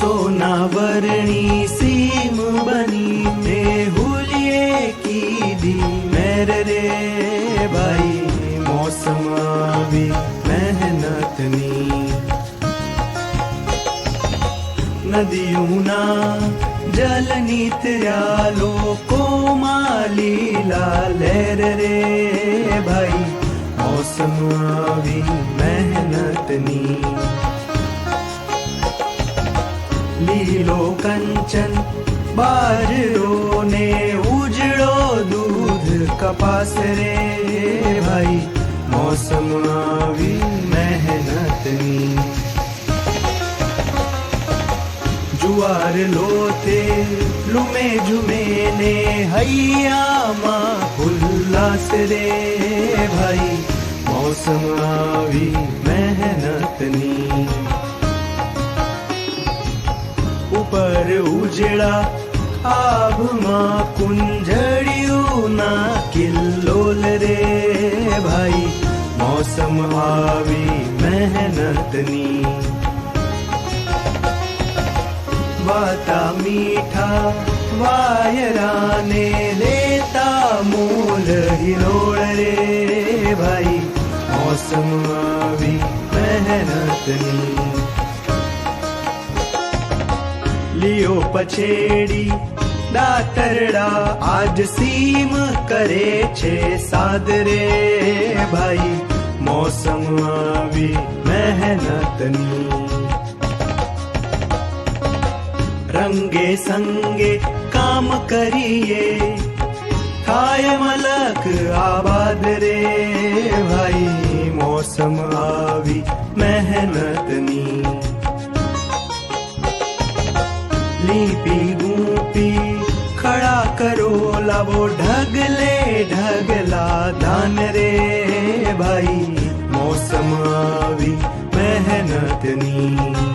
સોનાવરણી સીમ બની તે હુલિયે કીધી, મેર રે ભાઈ, મોસમ આવી મહેનતની. નદીઓના જલની ત્યા લોકો લીલા, લેર રે ભાઈ, મોસમ આવી મહેનતની. લીલો કંચન બાજરો ને ઉજળો દૂધ કપાસ રે ભાઈ મોસમ આવી મહેનતની જુવાર લોતે લુમે ઝુમે ને હૈયામાં ઉલ્લાસ રે ભાઈ મોસમ આવી ઉપર ઉજળા આભમાં કુંજળિયું ના કિલ્લોલ રે ભાઈ મોસમ આવી મહેનતની વાતા મીઠા વાયરાને લેતા મૂલ હિરોળ રે ભાઈ મોસમ આવી મહેનતની લિયો પછેડી દાતરડા આજ સીમ કરે છે સાદરે ભાઈ મોસમ આવી મહેનતની રંગે સંગે કામ કરીએ થાય મલક આબાદ રે ભાઈ મોસમ ी पी गू लो ढगले ढगला धान रे भाई मौसम आवी मेहनत नी।